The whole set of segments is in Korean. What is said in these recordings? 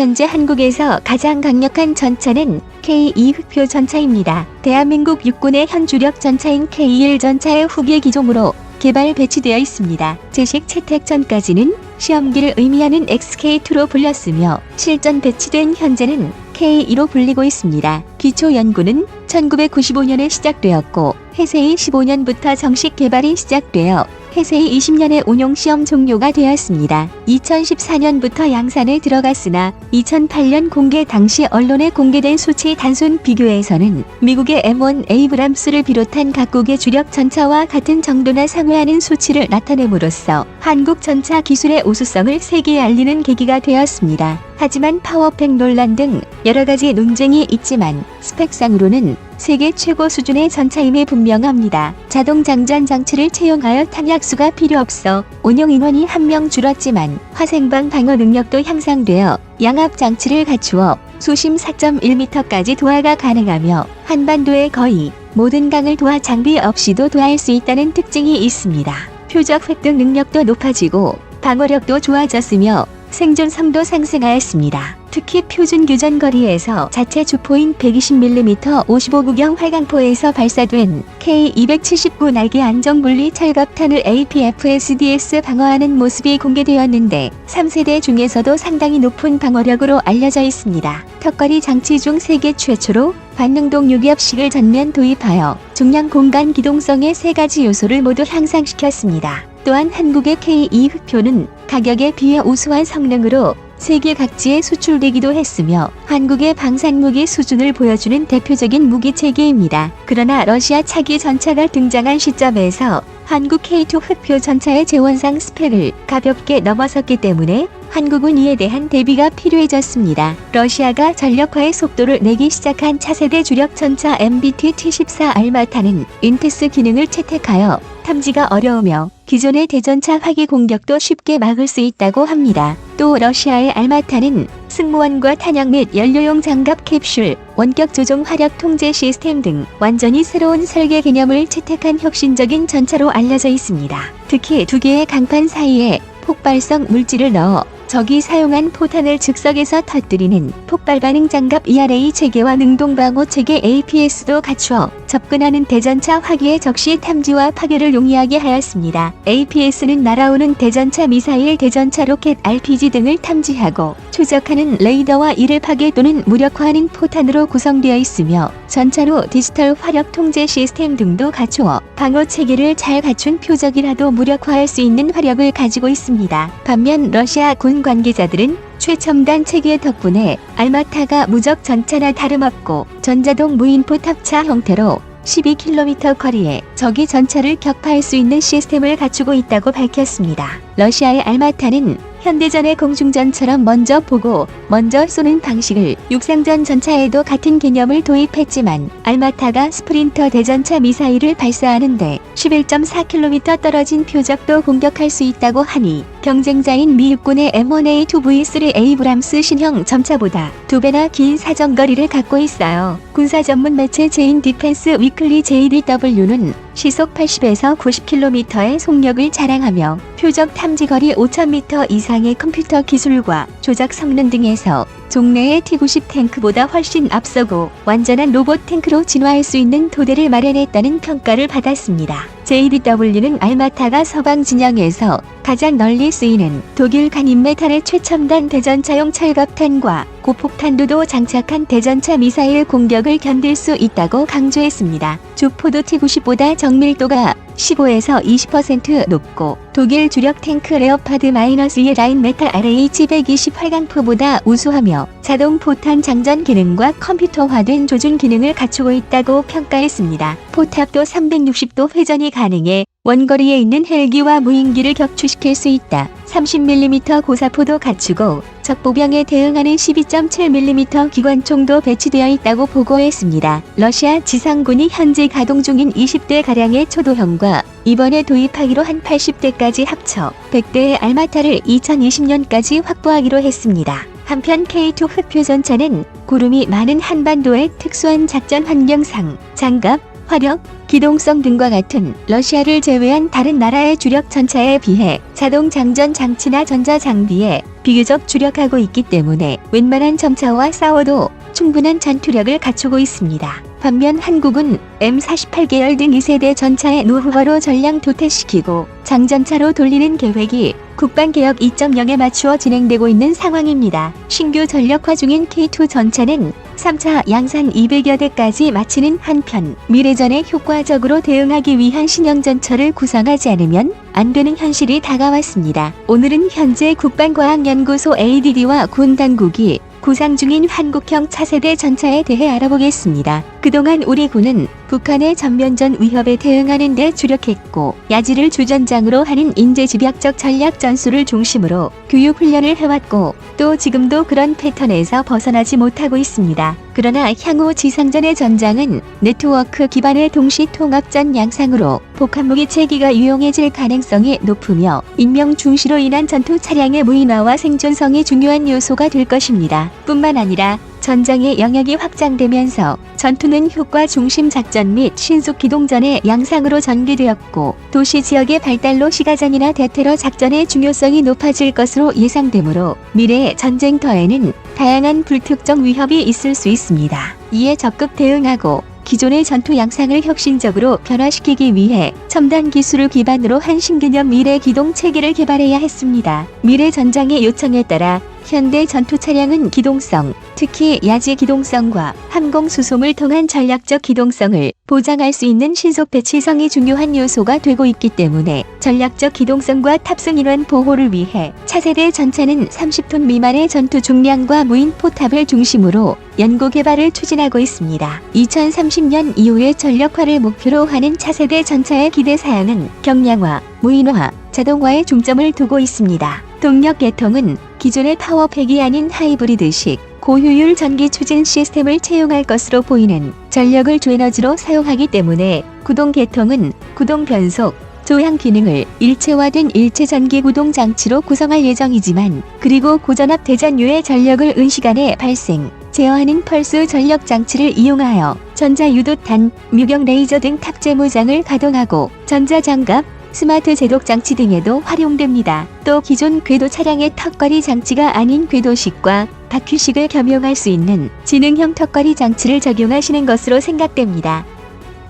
현재 한국에서 가장 강력한 전차는 K2 흑표 전차입니다. 대한민국 육군의 현 주력 전차인 K1 전차의 후계 기종으로 개발 배치되어 있습니다. 제식 채택 전까지는 시험기를 의미하는 XK2로 불렸으며 실전 배치된 현재는 K2로 불리고 있습니다. 기초 연구는 1995년에 시작되었고 해세이 15년부터 정식 개발이 시작되어 해세이 20년에 운용 시험 종료가 되었습니다. 2014년부터 양산에 들어갔으나 2008년 공개 당시 언론에 공개된 수치 단순 비교에서는 미국의 M1 에이브람스를 비롯한 각국의 주력 전차와 같은 정도나 상회하는 수치를 나타냄으로써 한국 전차 기술의 우수성을 세계에 알리는 계기가 되었습니다. 하지만 파워팩 논란 등 여러 가지 논쟁이 있지만 스펙상으로는 세계 최고 수준의 전차임이 분명합니다. 자동 장전 장치를 채용하여 탄약수가 필요 없어 운용 인원이 한 명 줄었지만 화생방 방어 능력도 향상되어 양압 장치를 갖추어 수심 4.1m까지 도하가 가능하며 한반도의 거의 모든 강을 도하 장비 없이도 도할 수 있다는 특징이 있습니다. 표적 획득 능력도 높아지고 방어력도 좋아졌으며 생존성도 상승하였습니다. 특히 표준 교전 거리에서 자체 주포인 120mm 55구경 활강포에서 발사된 K279 날개 안정 분리 철갑탄을 APFSDS 방어하는 모습이 공개되었는데 3세대 중에서도 상당히 높은 방어력으로 알려져 있습니다. 턱걸이 장치 중 세계 최초로 반능동 유기압식을 전면 도입하여 중량 공간 기동성의 세 가지 요소를 모두 향상시켰습니다. 또한 한국의 K2 흑표는 가격에 비해 우수한 성능으로 세계 각지에 수출되기도 했으며 한국의 방산무기 수준을 보여주는 대표적인 무기 체계입니다. 그러나 러시아 차기 전차가 등장한 시점에서 한국 K2 흑표 전차의 재원상 스펙을 가볍게 넘어섰기 때문에 한국은 이에 대한 대비가 필요해졌습니다. 러시아가 전력화의 속도를 내기 시작한 차세대 주력 전차 MBT T14 알마타는 인테스 기능을 채택하여 탐지가 어려우며 기존의 대전차 화기 공격도 쉽게 막을 수 있다고 합니다. 또 러시아의 알마타는 승무원과 탄약 및 연료용 장갑 캡슐, 원격 조종 화력 통제 시스템 등 완전히 새로운 설계 개념을 채택한 혁신적인 전차로 알려져 있습니다. 특히 두 개의 강판 사이에 폭발성 물질을 넣어 적이 사용한 포탄을 즉석에서 터뜨리는 폭발 반응 장갑 ERA 체계와 능동 방호 체계 APS도 갖추어 접근하는 대전차 화기의 적시 탐지와 파괴를 용이하게 하였습니다. APS는 날아오는 대전차 미사일, 대전차 로켓, RPG 등을 탐지하고 추적하는 레이더와 이를 파괴 또는 무력화하는 포탄으로 구성되어 있으며 전차로 디지털 화력 통제 시스템 등도 갖추어 방어 체계를 잘 갖춘 표적이라도 무력화할 수 있는 화력을 가지고 있습니다. 반면 러시아 군 관계자들은 최첨단 체계 덕분에 알마타가 무적 전차나 다름없고 전자동 무인포 탑차 형태로 12km 거리에 적이 전차를 격파할 수 있는 시스템을 갖추고 있다고 밝혔습니다. 러시아의 알마타는 현대전의 공중전처럼 먼저 보고 먼저 쏘는 방식을 육상전 전차에도 같은 개념을 도입했지만 알마타가 스프린터 대전차 미사일을 발사하는데 11.4km 떨어진 표적도 공격할 수 있다고 하니 경쟁자인 미 육군의 M1A2V3 에이브람스 신형 전차보다 두 배나 긴 사정거리를 갖고 있어요. 군사 전문 매체 제인 디펜스 위클리 JDW는 시속 80에서 90km의 속력을 자랑하며 표적 탐지거리 5,000m 이상의 컴퓨터 기술과 조작 성능 등에서 종래의 T-90 탱크보다 훨씬 앞서고 완전한 로봇 탱크로 진화할 수 있는 토대를 마련했다는 평가를 받았습니다. JDW는 알마타가 서방 진영에서 가장 널리 쓰이는 독일 간인메탈의 최첨단 대전차용 철갑탄과 고폭탄두도 장착한 대전차 미사일 공격을 견딜 수 있다고 강조했습니다. 주포도 T-90보다 정밀도가 15에서 20% 높고 독일 주력 탱크 레오파드 마이너스의 라인 메탈 RH120 활강포보다 우수하며 자동 포탄 장전 기능과 컴퓨터화된 조준 기능을 갖추고 있다고 평가했습니다. 포탑도 360도 회전이 가능해 원거리에 있는 헬기와 무인기를 격추시킬 수 있다. 30mm 고사포도 갖추고 적보병에 대응하는 12.7mm 기관총도 배치되어 있다고 보고했습니다. 러시아 지상군이 현재 가동 중인 20대 가량의 초도형과 이번에 도입하기로 한 80대까지 합쳐 100대의 알마타를 2020년까지 확보하기로 했습니다. 한편 K2 흑표 전차는 구름이 많은 한반도의 특수한 작전 환경상 장갑, 화력, 기동성 등과 같은 러시아를 제외한 다른 나라의 주력 전차에 비해 자동 장전 장치나 전자 장비에 비교적 주력하고 있기 때문에 웬만한 전차와 싸워도 충분한 전투력을 갖추고 있습니다. 반면 한국은 M48 계열 등 2세대 전차의 노후화로 전량 도태시키고 장전차로 돌리는 계획이 국방개혁 2.0에 맞추어 진행되고 있는 상황입니다. 신규 전력화 중인 K2 전차는 3차 양산 200여 대까지 마치는 한편 미래전에 효과적으로 대응하기 위한 신형전차를 구성하지 않으면 안 되는 현실이 다가왔습니다. 오늘은 현재 국방과학연구소 ADD와 군 당국이 구상 중인 한국형 차세대 전차에 대해 알아보겠습니다. 그동안 우리 군은 북한의 전면전 위협에 대응하는 데 주력했고 야지를 주전장으로 하는 인재집약적 전략 전술을 중심으로 교육 훈련을 해왔고 또 지금도 그런 패턴에서 벗어나지 못하고 있습니다. 그러나 향후 지상전의 전장은 네트워크 기반의 동시 통합전 양상으로 복합 무기 체계가 유용해질 가능성이 높으며 인명 중시로 인한 전투 차량의 무인화와 생존성이 중요한 요소가 될 것입니다. 뿐만 아니라 전장의 영역이 확장되면서 전투는 효과 중심 작전 및 신속 기동전의 양상으로 전개되었고 도시 지역의 발달로 시가전이나 대테러 작전의 중요성이 높아질 것으로 예상되므로 미래의 전쟁터에는 다양한 불특정 위협이 있을 수 있습니다. 이에 적극 대응하고 기존의 전투 양상을 혁신적으로 변화시키기 위해 첨단 기술을 기반으로 한 신개념 미래 기동 체계를 개발해야 했습니다. 미래 전장의 요청에 따라 현대 전투 차량은 기동성, 특히 야지 기동성과 항공 수송을 통한 전략적 기동성을 보장할 수 있는 신속 배치성이 중요한 요소가 되고 있기 때문에 전략적 기동성과 탑승 인원 보호를 위해 차세대 전차는 30톤 미만의 전투 중량과 무인 포탑을 중심으로 연구 개발을 추진하고 있습니다. 2030년 이후의 전력화를 목표로 하는 차세대 전차의 기대 사양은 경량화, 무인화, 자동화에 중점을 두고 있습니다. 동력 계통은 기존의 파워팩이 아닌 하이브리드식 고효율 전기 추진 시스템을 채용할 것으로 보이는 전력을 주에너지로 사용하기 때문에 구동 계통은 구동 변속, 조향 기능을 일체화된 일체 전기 구동 장치로 구성할 예정이지만 그리고 고전압 대전류의 전력을 은시간에 발생, 제어하는 펄스 전력 장치를 이용하여 전자 유도탄, 무경 레이저 등 탑재 무장을 가동하고 전자 장갑, 스마트 제독 장치 등에도 활용됩니다. 또 기존 궤도 차량의 턱걸이 장치가 아닌 궤도식과 바퀴식을 겸용할 수 있는 지능형 턱걸이 장치를 적용하시는 것으로 생각됩니다.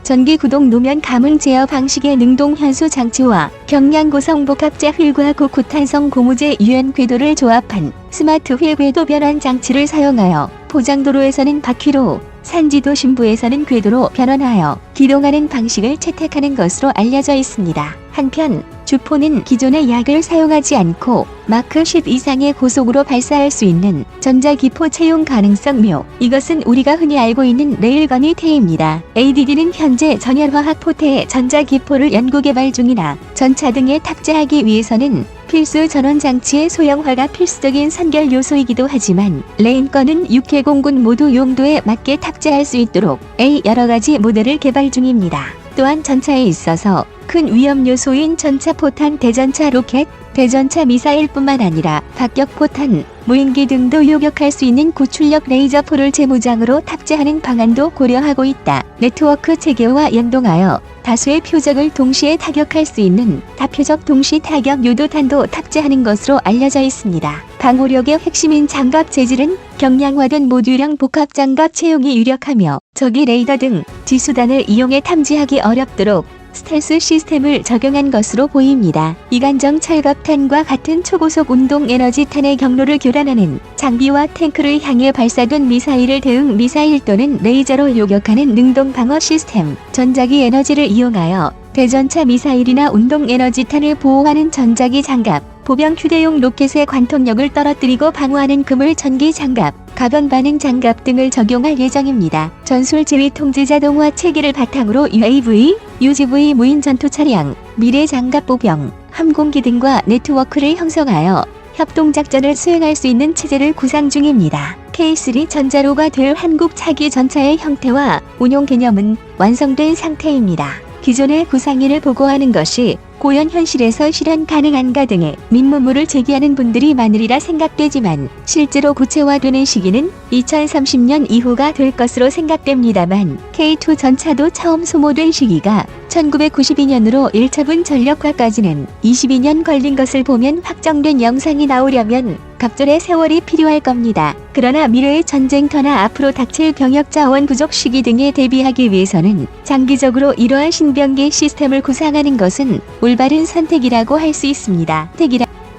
전기 구동 노면 감응 제어 방식의 능동 현수 장치와 경량 고성 복합재 휠과 고쿠탄성 고무재 유연 궤도를 조합한 스마트 휠 궤도 변환 장치를 사용하여 포장도로에서는 바퀴로 산지도 신부에서는 궤도로 변환하여 기동하는 방식을 채택하는 것으로 알려져 있습니다. 한편 주포는 기존의 약을 사용하지 않고 마크 10 이상의 고속으로 발사할 수 있는 전자기포 채용 가능성 묘. 이것은 우리가 흔히 알고 있는 레일건이 태입니다. ADD는 현재 전열화학 포태의 전자기포를 연구개발 중이나 전차 등에 탑재하기 위해서는 필수 전원 장치의 소형화가 필수적인 선결 요소이기도 하지만 레인건은 육해공군 모두 용도에 맞게 탑재할 수 있도록 A 여러 가지 모델을 개발 중입니다. 또한 전차에 있어서 큰 위험 요소인 전차 포탄 대전차 로켓, 대전차 미사일뿐만 아니라 박격 포탄, 무인기 등도 요격할 수 있는 고출력 레이저포를 재무장으로 탑재하는 방안도 고려하고 있다. 네트워크 체계와 연동하여 다수의 표적을 동시에 타격할 수 있는 다표적 동시 타격 유도탄도 탑재하는 것으로 알려져 있습니다. 방호력의 핵심인 장갑 재질은 경량화된 모듈형 복합 장갑 채용이 유력하며 적이 레이더 등 지수단을 이용해 탐지하기 어렵도록 스텔스 시스템을 적용한 것으로 보입니다. 이간정 철갑탄과 같은 초고속 운동 에너지 탄의 경로를 교란하는 장비와 탱크를 향해 발사된 미사일을 대응 미사일 또는 레이저로 요격하는 능동 방어 시스템, 전자기 에너지를 이용하여 대전차 미사일이나 운동 에너지탄을 보호하는 전자기 장갑, 보병 휴대용 로켓의 관통력을 떨어뜨리고 방어하는 그물 전기 장갑, 가변 반응 장갑 등을 적용할 예정입니다. 전술 지휘 통제 자동화 체계를 바탕으로 UAV, UGV 무인 전투 차량, 미래 장갑 보병, 함공기 등과 네트워크를 형성하여 협동 작전을 수행할 수 있는 체제를 구상 중입니다. K3 전자로가 될 한국 차기 전차의 형태와 운용 개념은 완성된 상태입니다. 기존의 구상일을 보고하는 것이 고연 현실에서 실현 가능한가 등의 민무물을 제기하는 분들이 많으리라 생각되지만 실제로 구체화되는 시기는 2030년 이후가 될 것으로 생각됩니다만 K2 전차도 처음 소모된 시기가 1992년으로 1차분 전력화까지는 22년 걸린 것을 보면 확정된 영상이 나오려면 갑절의 세월이 필요할 겁니다. 그러나 미래의 전쟁터나 앞으로 닥칠 병역 자원 부족 시기 등에 대비하기 위해서는 장기적으로 이러한 신병기 시스템을 구상하는 것은 올바른 선택이라고 할 수 있습니다. 택이라